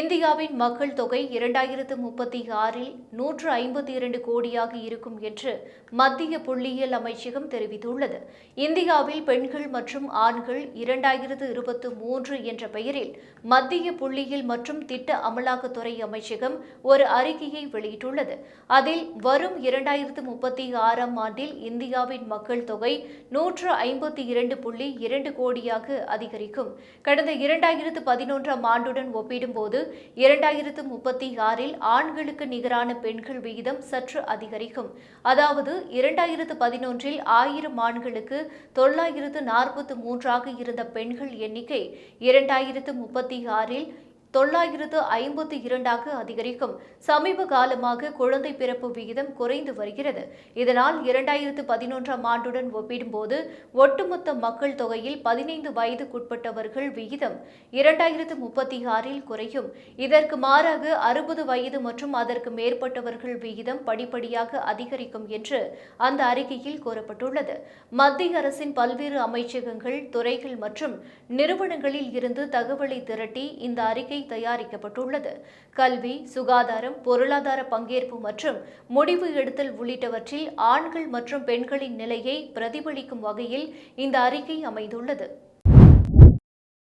இந்தியாவின் மக்கள் தொகை இரண்டாயிரத்து முப்பத்தி ஆறில் நூற்று ஐம்பத்தி இரண்டு கோடியாக இருக்கும் என்று மத்திய புள்ளியியல் அமைச்சகம் தெரிவித்துள்ளது. இந்தியாவில் பெண்கள் மற்றும் ஆண்கள் இரண்டாயிரத்து இருபத்து மூன்று என்ற பெயரில் மத்திய புள்ளியியல் மற்றும் திட்ட அமலாக்கத்துறை அமைச்சகம் ஒரு அறிக்கையை வெளியிட்டுள்ளது. அதில் வரும் இரண்டாயிரத்து முப்பத்தி ஆறாம் ஆண்டில் இந்தியாவின் மக்கள் தொகை நூற்று ஐம்பத்தி இரண்டு புள்ளி இரண்டு கோடியாக அதிகரிக்கும். கடந்த இரண்டாயிரத்து பதினொன்றாம் ஆண்டுடன் ஒப்பிடும்போது இரண்டாயிரத்து முப்பத்தி ஆறில் ஆண்களுக்கு நிகரான பெண்கள் விகிதம் சற்று அதிகரிக்கும். அதாவது இரண்டாயிரத்து பதினொன்றில் ஆயிரம் ஆண்களுக்கு தொள்ளாயிரத்து நாற்பத்து மூன்றாக இருந்த பெண்கள் எண்ணிக்கை இரண்டாயிரத்து முப்பத்தி ஆறில் தொள்ளாயிரத்து ஐம்பத்தி இரண்டாக அதிகரிக்கும். சமீப காலமாக குழந்தை பிறப்பு விகிதம் குறைந்து வருகிறது. இதனால் இரண்டாயிரத்து பதினொன்றாம் ஆண்டுடன் ஒப்பிடும்போது ஒட்டுமொத்த மக்கள் தொகையில் பதினைந்து வயதுக்குட்பட்டவர்கள் விகிதம் இரண்டாயிரத்து முப்பத்தி ஆறில் குறையும். இதற்கு மாறாக அறுபது வயது மற்றும் அதற்கு மேற்பட்டவர்கள் விகிதம் படிப்படியாக அதிகரிக்கும் என்று அந்த அறிக்கையில் கூறப்பட்டுள்ளது. மத்திய அரசின் பல்வேறு அமைச்சகங்கள் துறைகள் மற்றும் நிறுவனங்களில் இருந்து தகவலை திரட்டி இந்த அறிக்கை அறிக்கை தயாரிக்கப்பட்டுள்ளது. கல்வி சுகாதாரம் பொருளாதார பங்கேற்பு மற்றும் முடிவு எடுத்தல் உள்ளிட்டவற்றில் ஆண்கள் மற்றும் பெண்களின் நிலையை பிரதிபலிக்கும் வகையில் இந்த அறிக்கை அமைந்துள்ளது.